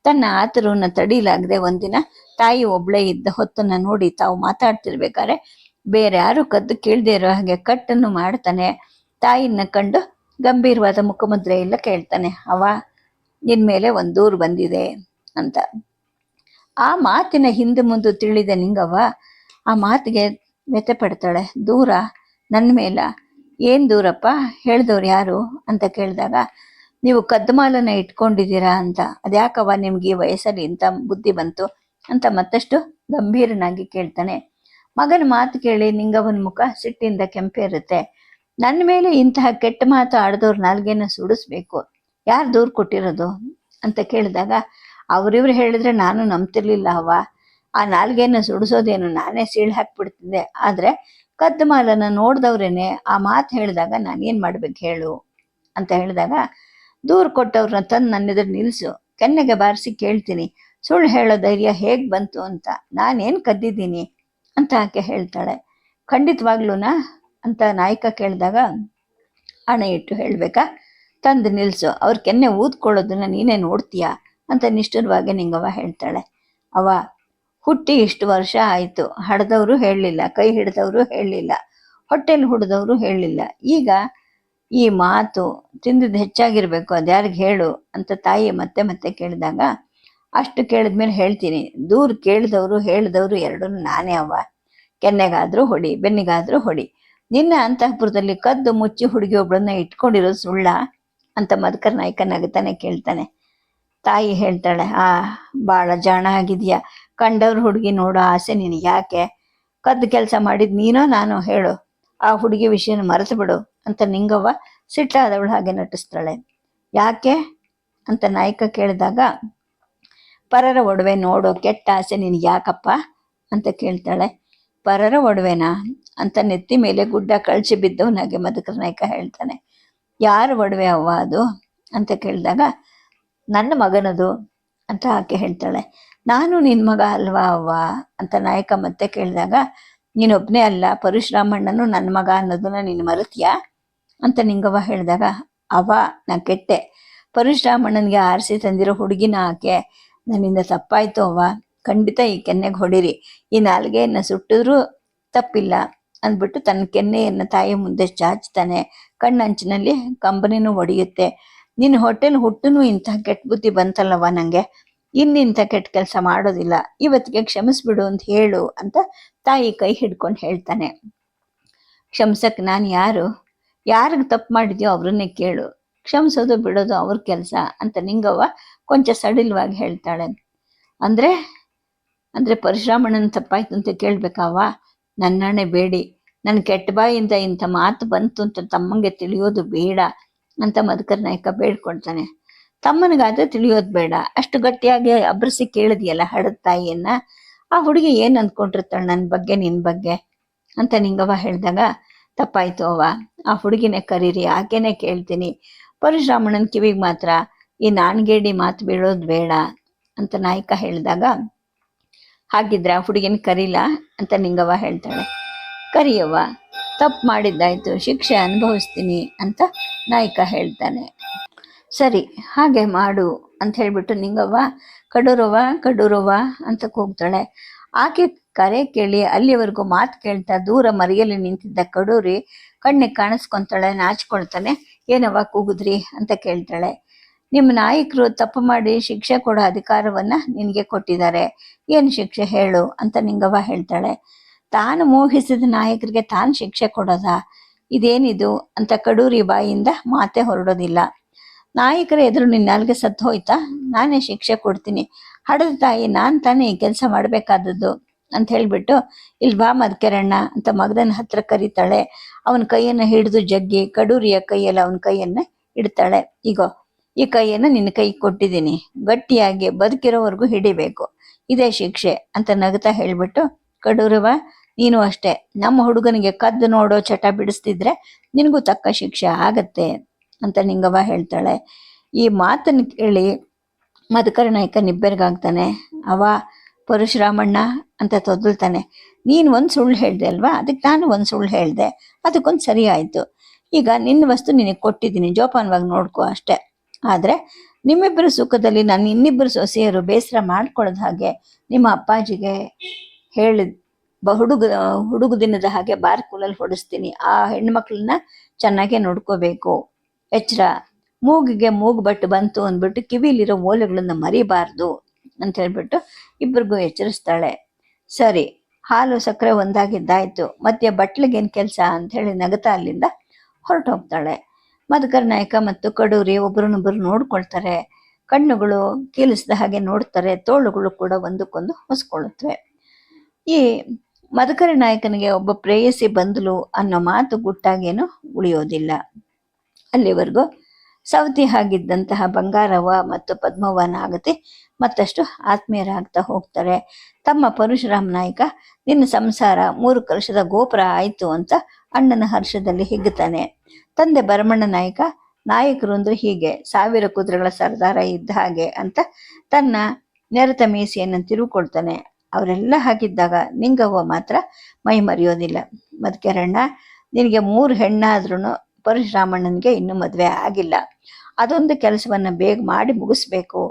ತನ್ನ ಆತರವನ್ನ ತಡೀಲಾಗದೆ ಒಂದಿನ ತಾಯಿ ಒಬ್ಳೇ ಇದ್ದ ಹೊತ್ತನ್ನ ನೋಡಿ ತಾವು ಮಾತಾಡ್ತಿರ್ಬೇಕಾದ್ರೆ ಬೇರೆ ಯಾರು ಕದ್ದು ಕೇಳದೆ ಇರೋ ಹಾಗೆ ಕಟ್ಟನ್ನು ಮಾಡ್ತಾನೆ. ತಾಯಿನ ಕಂಡು ಗಂಭೀರವಾದ ಮುಖಮುದ್ರೆಯೆಲ್ಲ ಕೇಳ್ತಾನೆ. ಅವ, ನಿನ್ ಮೇಲೆ ಒಂದು ದೂರು ಬಂದಿದೆ ಅಂತ. ಆ ಮಾತಿನ ಹಿಂದೆ ಮುಂದೆ ತಿಳಿದ ನಿಂಗವ್ವ, ಆ ಮಾತಿಗೆ ವ್ಯಥೆ ಪಡ್ತಾಳೆ. ದೂರ ನನ್ನ ಮೇಲ. ಏನ್ ದೂರಪ್ಪ? ಹೇಳ್ದವ್ರು ಯಾರು? ಅಂತ ಕೇಳಿದಾಗ, ನೀವು ಕದ್ದುಮಾಲನ್ನ ಇಟ್ಕೊಂಡಿದ್ದೀರಾ? ಅಂತ. ಅದ್ಯಾಕವ್ವ ನಿಮ್ಗೆ ಈ ವಯಸ್ಸಲ್ಲಿ ಇಂಥ ಬುದ್ಧಿ ಬಂತು? ಅಂತ ಮತ್ತಷ್ಟು ಗಂಭೀರನಾಗಿ ಕೇಳ್ತಾನೆ. ಮಗನ ಮಾತು ಕೇಳಿ ನಿಂಗವನ ಮುಖ ಸಿಟ್ಟಿಂದ ಕೆಂಪೇರುತ್ತೆ. ನನ್ನ ಮೇಲೆ ಇಂತಹ ಕೆಟ್ಟ ಮಾತು ಆಡ್ದವ್ರ ನಾಲ್ಗೆನ ಸುಡಿಸ್ಬೇಕು. ಯಾರು ದೂರು ಕೊಟ್ಟಿರೋದು? ಅಂತ ಕೇಳಿದಾಗ, ಅವ್ರಿವ್ರು ಹೇಳಿದ್ರೆ ನಾನು ನಂಬ್ತಿರ್ಲಿಲ್ಲ ಅವ ಆ ನಾಲ್ಗೆನ ಸುಡಿಸೋದೇನು ನಾನೇ ಸೀಳು ಹಾಕ್ಬಿಡ್ತಿದ್ದೆ. ಆದರೆ ಕದ್ದು ಮಾಲನ್ನ ನೋಡ್ದವ್ರೇನೆ ಆ ಮಾತು ಹೇಳಿದಾಗ ನಾನೇನು ಮಾಡ್ಬೇಕು ಹೇಳು? ಅಂತ ಹೇಳಿದಾಗ, ದೂರು ಕೊಟ್ಟವ್ರನ್ನ ತಂದು ನನ್ನ ಎದುರು ನಿಲ್ಸು. ಕೆನ್ನೆಗೆ ಬಾರಿಸಿ ಕೇಳ್ತೀನಿ. ಸುಳ್ಳು ಹೇಳೋ ಧೈರ್ಯ ಹೇಗೆ ಬಂತು ಅಂತ. ನಾನೇನು ಕದ್ದಿದ್ದೀನಿ? ಅಂತ ಆಕೆ ಹೇಳ್ತಾಳೆ. ಖಂಡಿತವಾಗ್ಲೂನಾ? ಅಂತ ನಾಯಕ ಕೇಳಿದಾಗ ಹಣ ಇಟ್ಟು ಹೇಳ್ಬೇಕಾ? ತಂದು ನಿಲ್ಸು. ಅವ್ರ ಕೆನ್ನೆ ಊದ್ಕೊಳ್ಳೋದನ್ನ ನೀನೇ ನೋಡ್ತೀಯಾ? ಅಂತ ನಿಷ್ಠುರವಾಗಿ ನಿಂಗವ್ವ ಹೇಳ್ತಾಳೆ. ಅವ ಹುಟ್ಟಿ ಇಷ್ಟು ವರ್ಷ ಆಯಿತು. ಹಡ್ದವರು ಹೇಳಲಿಲ್ಲ. ಕೈ ಹಿಡ್ದವ್ರು ಹೇಳಲಿಲ್ಲ. ಹೊಟ್ಟೆಲಿ ಹುಡ್ದವರು ಹೇಳಲಿಲ್ಲ. ಈಗ ಈ ಮಾತು ತಿಂದಿದ್ದು ಹೆಚ್ಚಾಗಿರಬೇಕು. ಅದ್ಯಾರಿಗೆ ಹೇಳು? ಅಂತ ತಾಯಿ ಮತ್ತೆ ಮತ್ತೆ ಕೇಳಿದಾಗ ಅಷ್ಟು ಕೇಳಿದ್ಮೇಲೆ ಹೇಳ್ತೀನಿ. ದೂರ ಕೇಳಿದವರು ಹೇಳಿದವರು ಎರಡೂ ನಾನೇ ಅವ ಕೆನ್ನೆಗಾದರೂ ಹೊಡಿ, ಬೆನ್ನಿಗಾದರೂ ಹೊಡಿ. ನಿನ್ನ ಅಂತಃಪುರದಲ್ಲಿ ಕದ್ದು ಮುಚ್ಚಿ ಹುಡುಗಿ ಒಬ್ಳನ್ನ ಇಟ್ಕೊಂಡಿರೋ ಸುಳ್ಳ ಅಂತ ಮಧುಕರ್ ನಾಯ್ಕ ನಗತಾನೆ ಕೇಳ್ತಾನೆ. ತಾಯಿ ಹೇಳ್ತಾಳೆ, ಆ, ಬಾಳ ಜಾಣ ಆಗಿದ್ಯಾ? ಕಂಡವ್ರ ಹುಡುಗಿ ನೋಡೋ ಆಸೆ ನಿನಗೆ ಯಾಕೆ? ಕದ್ದು ಕೆಲಸ ಮಾಡಿದ್ ನೀನೋ ನಾನು ಹೇಳು. ಆ ಹುಡುಗಿ ವಿಷಯನ ಮರೆತು ಬಿಡು ಅಂತ ನಿಂಗವ್ವ ಸಿಟ್ಟಾದವಳು ಹಾಗೆ ನಟಿಸ್ತಾಳೆ. ಯಾಕೆ? ಅಂತ ನಾಯಕ ಕೇಳಿದಾಗ ಪರರ ಒಡವೆ ನೋಡೋ ಕೆಟ್ಟ ಆಸೆ ನಿನಗೆ ಯಾಕಪ್ಪ ಅಂತ ಕೇಳ್ತಾಳೆ. ಪರರ ಒಡವೆನಾ ಅಂತ ನೆತ್ತಿ ಮೇಲೆ ಗುಡ್ಡ ಕಳಚಿ ಬಿದ್ದವನಾಗೆ ಮಧುಕರ ನಾಯ್ಕ ಹೇಳ್ತಾನೆ. ಯಾರ ಒಡವೆ ಅವ್ವ ಅದು ಅಂತ ಕೇಳಿದಾಗ, ನನ್ನ ಮಗನದು ಅಂತ ಆಕೆ ಹೇಳ್ತಾಳೆ. ನಾನು ನಿನ್ನ ಮಗ ಅಲ್ವಾ ಅವ್ವ ಅಂತ ನಾಯಕ ಮತ್ತೆ ಕೇಳಿದಾಗ, ನೀನೊಬ್ನೇ ಅಲ್ಲ, ಪರಶುರಾಮಣ್ಣನು ನನ್ನ ಮಗ ಅನ್ನೋದನ್ನ ನೀನು ಮರೆತೀಯಾ ಅಂತ ನಿಂಗವ್ವ ಹೇಳಿದಾಗ ಅವ ನಾ ಕೆಟ್ಟೆ. ಪರಶುರಾಮಣ್ಣನಿಗೆ ಆರಿಸಿ ತಂದಿರೋ ಹುಡುಗಿನ ಆಕೆ ನನ್ನಿಂದ ತಪ್ಪಾಯ್ತು ಅವ್ವ. ಖಂಡಿತ ಈ ಕೆನ್ನೆಗೆ ಹೊಡಿರಿ. ಈ ನಾಲ್ಗೆಯನ್ನು ಸುಟ್ಟಿದ್ರೂ ತಪ್ಪಿಲ್ಲ ಅಂದ್ಬಿಟ್ಟು ತನ್ನ ಕೆನ್ನೆಯನ್ನು ತಾಯಿ ಮುಂದೆ ಚಾಚ್ತಾನೆ. ಕಣ್ಣಂಚಿನಲ್ಲಿ ಕಂಬನಿನೂ ಒಡೆಯುತ್ತೆ. ನಿನ್ನ ಹೋಟೆಲ್ ಹುಟ್ಟುನು ಇಂಥ ಕೆಟ್ಟ ಬುದ್ಧಿ ಬಂತಲ್ಲವ ನಂಗೆ. ಇನ್ನಿಂಥ ಕೆಟ್ಟ ಕೆಲಸ ಮಾಡೋದಿಲ್ಲ. ಇವತ್ತಿಗೆ ಕ್ಷಮಿಸ್ಬಿಡು ಅಂತ ಹೇಳು ಅಂತ ತಾಯಿ ಕೈ ಹಿಡ್ಕೊಂಡು ಹೇಳ್ತಾನೆ. ಕ್ಷಮಿಸಕ್ ನಾನು ಯಾರು? ಯಾರಿಗೆ ತಪ್ಪು ಮಾಡಿದ್ಯೋ ಅವ್ರನ್ನೇ ಕೇಳು. ಕ್ಷಮಿಸೋದು ಬಿಡೋದು ಅವ್ರ ಕೆಲಸ ಅಂತ ನಿಂಗವ್ವ ಕೊಂಚ ಸಡಿಲವಾಗಿ ಹೇಳ್ತಾಳೆ. ಅಂದ್ರೆ ಅಂದ್ರೆ ಪರಶುರಾಮಣ್ಣನ ತಪ್ಪಾಯ್ತು ಅಂತ ಕೇಳ್ಬೇಕಾವ? ನನ್ನಣೆ ಬೇಡಿ. ನನ್ನ ಕೆಟ್ಟ ಬಾಯಿಂದ ಇಂಥ ಮಾತು ಬಂತು ಅಂತ ತಮ್ಮಂಗೆ ತಿಳಿಯೋದು ಬೇಡ ಅಂತ ಮಧುಕರ್ ನಾಯಕ ಬೇಡ್ಕೊಳ್ತಾನೆ. ತಮ್ಮನಿಗಾದ್ರೆ ತಿಳಿಯೋದು ಬೇಡ. ಅಷ್ಟು ಗಟ್ಟಿಯಾಗಿ ಅಬ್ರಸಿ ಕೇಳಿದ್ಯಲ್ಲ ಹಡದ ತಾಯಿಯನ್ನ? ಆ ಹುಡುಗಿ ಏನು ಅಂದ್ಕೊಂಡಿರ್ತಾಳೆ ನನ್ನ ಬಗ್ಗೆ, ನಿನ್ ಬಗ್ಗೆ? ಅಂತ ನಿಂಗವ್ವ ಹೇಳಿದಾಗ, ತಪ್ಪಾಯ್ತು ಅವ್ವ. ಆ ಹುಡುಗಿನೇ ಕರೀರಿ, ಆಕೆನೇ ಕೇಳ್ತೀನಿ. ಪರಶುರಾಮಣ್ಣನ ಕಿವಿಗೆ ಮಾತ್ರ ಈ ನಾಣ್ಗೇಡಿ ಮಾತು ಬೀಳೋದು ಬೇಡ ಅಂತ ನಾಯಕ ಹೇಳಿದಾಗ, ಹಾಗಿದ್ರೆ ಆ ಹುಡುಗಿನ ಕರೀಲ ಅಂತ ನಿಂಗವ್ವ ಹೇಳ್ತಾಳೆ. ಕರಿಯವ್ವ, ತಪ್ಪು ಮಾಡಿದ್ದಾಯ್ತು, ಶಿಕ್ಷೆ ಅನುಭವಿಸ್ತೀನಿ ಅಂತ ನಾಯಕ ಹೇಳ್ತಾನೆ. ಸರಿ, ಹಾಗೆ ಮಾಡು ಅಂತ ಹೇಳಿಬಿಟ್ಟು ನಿಂಗವ್ವ, ಕಡೂರವ್ವ ಕಡೂರವ್ವ ಅಂತ ಕೂಗ್ತಾಳೆ. ಆಕೆ ಕರೆ ಕೇಳಿ ಅಲ್ಲಿವರೆಗೂ ಮಾತು ಕೇಳ್ತಾ ದೂರ ಮರಿಯಲ್ಲಿ ನಿಂತಿದ್ದ ಕಡೂರಿ ಕಣ್ಣಿಗೆ ಕಾಣಿಸ್ಕೊಂತಾಳೆ, ನಾಚ್ಕೊಳ್ತಾನೆ. ಏನವ್ವ ಕೂಗಿದ್ರಿ? ಅಂತ ಕೇಳ್ತಾಳೆ. ನಿಮ್ಮ ನಾಯಕರು ತಪ್ಪು ಮಾಡಿ ಶಿಕ್ಷೆ ಕೊಡೋ ಅಧಿಕಾರವನ್ನ ನಿನಗೆ ಕೊಟ್ಟಿದ್ದಾರೆ. ಏನು ಶಿಕ್ಷೆ ಹೇಳು ಅಂತ ನಿಂಗವ್ವ ಹೇಳ್ತಾಳೆ. ತಾನು ಮೋಹಿಸಿದ ನಾಯಕರಿಗೆ ತಾನು ಶಿಕ್ಷೆ ಕೊಡೋದಾ? ಇದೇನಿದು ಅಂತ ಕಡೂರಿ ಬಾಯಿಯಿಂದ ಮಾತೆ ಹೊರಡೋದಿಲ್ಲ. ನಾಯಕರ ಎದುರು ನಿನ್ನಾಲ್ಗೆ ಸತ್ತು ಹೋಯ್ತಾ? ನಾನೇ ಶಿಕ್ಷೆ ಕೊಡ್ತೀನಿ. ಹಡದ ತಾಯಿ ನಾನ್ ತಾನೇ ಕೆಲಸ ಮಾಡ್ಬೇಕಾದದ್ದು ಅಂತ ಹೇಳ್ಬಿಟ್ಟು ಇಲ್ಲಿ ಬಾ ಮದ್ಕೆರಣ್ಣ ಅಂತ ಮಗದನ ಹತ್ರ ಕರೀತಾಳೆ. ಅವನ ಕೈಯನ್ನ ಹಿಡಿದು ಜಗ್ಗಿ ಕಡೂರಿಯ ಕೈಯಲ್ಲಿ ಅವನ ಕೈಯನ್ನ ಇಡ್ತಾಳೆ. ಈಗೋ ಈ ಕೈಯನ್ನು ನಿನ್ನ ಕೈ ಕೊಟ್ಟಿದ್ದೀನಿ. ಗಟ್ಟಿಯಾಗಿ ಬದುಕಿರೋವರೆಗೂ ಹಿಡಿಬೇಕು. ಇದೇ ಶಿಕ್ಷೆ ಅಂತ ನಗುತ್ತಾ ಹೇಳ್ಬಿಟ್ಟು ಕಡೂರವ ನೀನು ಅಷ್ಟೇ. ನಮ್ಮ ಹುಡುಗನಿಗೆ ಕದ್ದು ನೋಡೋ ಚಟ ಬಿಡಿಸ್ತಿದ್ರೆ ನಿನಗೂ ತಕ್ಕ ಶಿಕ್ಷೆ ಆಗತ್ತೆ ಅಂತ ನಿಂಗವ್ವ ಹೇಳ್ತಾಳೆ. ಈ ಮಾತನ್ನು ಕೇಳಿ ಮಧುಕರ ನಾಯಕ ನಿಬ್ಬೆರಗಾಗ್ತಾನೆ. ಅವ ಪರಶುರಾಮಣ್ಣ ಅಂತ ತೊದಲ್ತಾನೆ ನೀನು ಒಂದು ಸುಳ್ಳು ಹೇಳಿದೆ ಅಲ್ವಾ? ಅದಕ್ಕೆ ನಾನು ಒಂದು ಸುಳ್ಳು ಹೇಳಿದೆ. ಅದಕ್ಕೊಂದು ಸರಿ ಆಯಿತು. ಈಗ ನಿನ್ನ ವಸ್ತು ನಿನಗೆ ಕೊಟ್ಟಿದ್ದೀನಿ. ಜೋಪಾನವಾಗಿ ನೋಡ್ಕೋ ಅಷ್ಟೇ. ಆದರೆ ನಿಮ್ಮಿಬ್ಬರ ಸುಖದಲ್ಲಿ ನಾನು ಇನ್ನಿಬ್ಬರು ಸೊಸೆಯರು ಬೇಸರ ಮಾಡ್ಕೊಳ್ಳೋದ ಹಾಗೆ ನಿಮ್ಮ ಅಪ್ಪಾಜಿಗೆ ಹೇಳಿ ಬ ಹುಡುಗ ಹುಡುಗ ದಿನದ ಹಾಗೆ ಬಾರ್ ಕೂಲಲ್ಲಿ ಹೊಡಿಸ್ತೀನಿ. ಆ ಹೆಣ್ಮಕ್ಳನ್ನ ಚೆನ್ನಾಗೇ ನೋಡ್ಕೋಬೇಕು. ಎಚ್ಚರ ಮೂಗಿಗೆ ಮೂಗು ಬಟ್ಟು ಬಂತು ಅಂದ್ಬಿಟ್ಟು ಕಿವಿಲಿರೋ ಓಲೆಗಳನ್ನ ಮರಿಬಾರ್ದು ಅಂತ ಹೇಳ್ಬಿಟ್ಟು ಇಬ್ಬರಿಗೂ ಎಚ್ಚರಿಸ್ತಾಳೆ. ಸರಿ, ಹಾಲು ಸಕ್ಕರೆ ಒಂದಾಗಿದ್ದಾಯ್ತು. ಮತ್ತೆ ಬಟ್ಲಿಗೇನು ಕೆಲಸ ಅಂತ ಹೇಳಿ ನಗತಾ ಅಲ್ಲಿಂದ ಹೊರಟು ಹೋಗ್ತಾಳೆ ಮಧುಕರ್ ನಾಯಕ ಮತ್ತು ಕಡೂರಿ ಒಬ್ಬರನ್ನೊಬ್ಬರು ನೋಡ್ಕೊಳ್ತಾರೆ. ಕಣ್ಣುಗಳು ಕೀಲಿಸಿದ ಹಾಗೆ ನೋಡ್ತಾರೆ. ತೋಳುಗಳು ಕೂಡ ಒಂದಕ್ಕೊಂದು ಹೊಸ್ಕೊಳ್ಳುತ್ತವೆ. ಈ ಮಧುಕರ ನಾಯಕನಿಗೆ ಒಬ್ಬ ಪ್ರೇಯಸಿ ಬಂದಲು ಅನ್ನೋ ಮಾತು ಗುಟ್ಟಾಗೇನು ಉಳಿಯೋದಿಲ್ಲ. ಅಲ್ಲಿವರೆಗೂ ಸವತಿ ಆಗಿದ್ದಂತಹ ಬಂಗಾರವ ಮತ್ತು ಪದ್ಮವನ ಆಗತಿ ಮತ್ತಷ್ಟು ಆತ್ಮೀಯರಾಗ್ತಾ ಹೋಗ್ತಾರೆ. ತಮ್ಮ ಪರಶುರಾಮ್ ನಾಯಕ, ನಿನ್ನ ಸಂಸಾರ ಮೂರು ಕಲುಷದ ಗೋಪುರ ಆಯಿತು ಅಂತ ಅಣ್ಣನ ಹರ್ಷದಲ್ಲಿ ಹಿಗ್ಗುತ್ತಾನೆ ತಂದೆ ಭರಮಣ್ಣ ನಾಯಕ ನಾಯಕರು ಅಂದ್ರೆ ಹೀಗೆ ಸಾವಿರ ಕುದುರೆಗಳ ಸರ್ದಾರ ಇದ್ದ ಹಾಗೆ ಅಂತ ತನ್ನ ನೆರೆತ ಮೀಸೆಯನ್ನು ತಿರುಕೊಳ್ತಾನೆ. ಅವರೆಲ್ಲ ಹಾಕಿದ್ದಾಗ ನಿಂಗವ್ವ ಮಾತ್ರ ಮೈ ಮರೆಯೋದಿಲ್ಲ. ಮದ್ಕೆರಣ್ಣ ನಿನಗೆ ಮೂರು ಹೆಣ್ಣಾದ್ರೂ ಪರಶುರಾಮಣ್ಣನಿಗೆ ಇನ್ನೂ ಮದುವೆ ಆಗಿಲ್ಲ. ಅದೊಂದು ಕೆಲಸವನ್ನು ಬೇಗ ಮಾಡಿ ಮುಗಿಸ್ಬೇಕು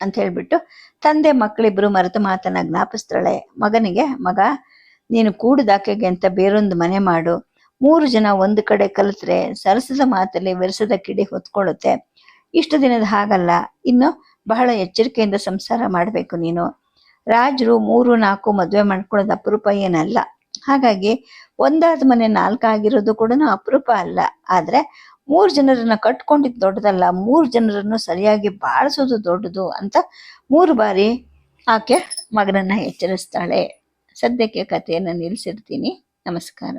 ಅಂತ ಹೇಳ್ಬಿಟ್ಟು ತಂದೆ ಮಕ್ಕಳಿಬ್ಬರು ಮರೆತು ಮಾತನ್ನ ಜ್ಞಾಪಿಸ್ತಾಳೆ. ಮಗನಿಗೆ, ಮಗ, ನೀನು ಕೂಡುದಾಕೆಗೆ ಅಂತ ಬೇರೊಂದು ಮನೆ ಮಾಡು. ಮೂರು ಜನ ಒಂದು ಕಡೆ ಕಲಿತ್ರೆ ಸರಸದ ಮಾತಲ್ಲಿ ವಿರಸದ ಕಿಡಿ ಹೊತ್ಕೊಳ್ಳುತ್ತೆ. ಇಷ್ಟು ದಿನದ ಹಾಗಲ್ಲ. ಇನ್ನು ಬಹಳ ಎಚ್ಚರಿಕೆಯಿಂದ ಸಂಸಾರ ಮಾಡಬೇಕು ನೀನು. ರಾಜರು ಮೂರು, ನಾಲ್ಕು ಮದುವೆ ಮಾಡ್ಕೊಳ್ಳೋದು ಅಪರೂಪ ಏನಲ್ಲ. ಹಾಗಾಗಿ ಒಂದಾದ ಮನೆ ನಾಲ್ಕಾಗಿರೋದು ಕೂಡ ಅಪರೂಪ ಅಲ್ಲ. ಆದ್ರೆ ಮೂರು ಜನರನ್ನ ಕಟ್ಕೊಂಡಿದ್ದು ದೊಡ್ಡದಲ್ಲ. ಮೂರು ಜನರನ್ನು ಸರಿಯಾಗಿ ಬಾಳಿಸೋದು ದೊಡ್ಡದು ಅಂತ ಮೂರು ಬಾರಿ ಆಕೆ ಮಗನನ್ನ ಎಚ್ಚರಿಸ್ತಾಳೆ. ಸದ್ಯಕ್ಕೆ ಕಥೆಯನ್ನು ನಿಲ್ಲಿಸಿರ್ತೀನಿ ನಮಸ್ಕಾರ.